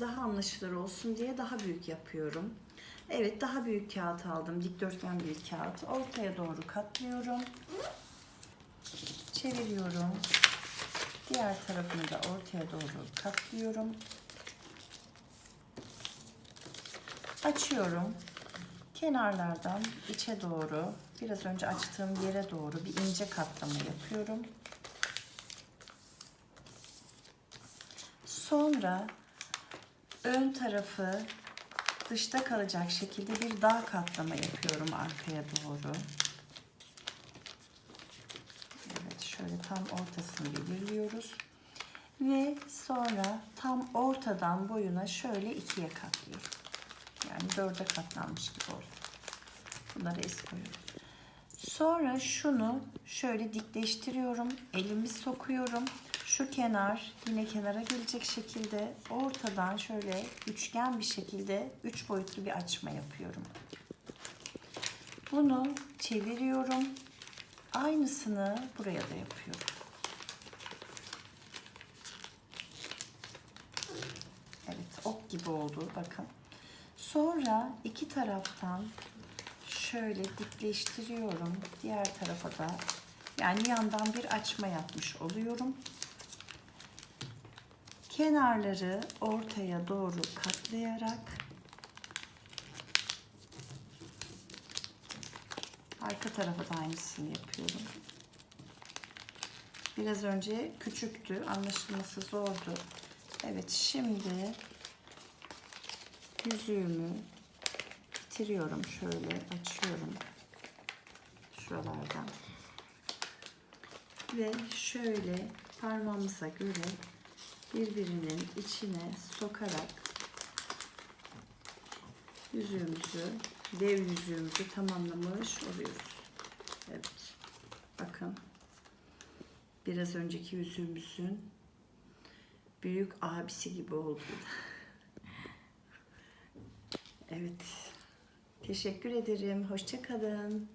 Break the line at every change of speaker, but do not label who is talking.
Daha anlaşılır olsun diye daha büyük yapıyorum. Evet daha büyük kağıt aldım. Dikdörtgen bir kağıt. Ortaya doğru katlıyorum. Çeviriyorum. Diğer tarafını da ortaya doğru katlıyorum. Açıyorum. Kenarlardan içe doğru, biraz önce açtığım yere doğru bir ince katlama yapıyorum. Sonra ön tarafı dışta kalacak şekilde bir dağ katlama yapıyorum arkaya doğru. Evet şöyle tam ortasını belirliyoruz. Ve sonra tam ortadan boyuna şöyle ikiye katlıyorum. Yani dörde katlanmış gibi oldu. Bunları es koyuyorum. Sonra şunu şöyle dikleştiriyorum. Elimi sokuyorum. Şu kenar yine kenara gelecek şekilde ortadan şöyle üçgen bir şekilde üç boyutlu bir açma yapıyorum. Bunu çeviriyorum. Aynısını buraya da yapıyorum. Evet ok gibi oldu bakın. Sonra iki taraftan şöyle dikleştiriyorum. Diğer tarafa da yani yandan bir açma yapmış oluyorum. Kenarları ortaya doğru katlayarak arka tarafa da aynısını yapıyorum. Biraz önce küçüktü, anlaşılması zordu. Evet, şimdi yüzüğümü bitiriyorum şöyle açıyorum şuralardan ve şöyle parmağımıza göre birbirinin içine sokarak yüzüğümüzü dev yüzüğümüzü tamamlamış oluyoruz. Evet. Bakın. Biraz önceki yüzüğümüzün büyük abisi gibi oldu. Evet. Teşekkür ederim. Hoşça kalın.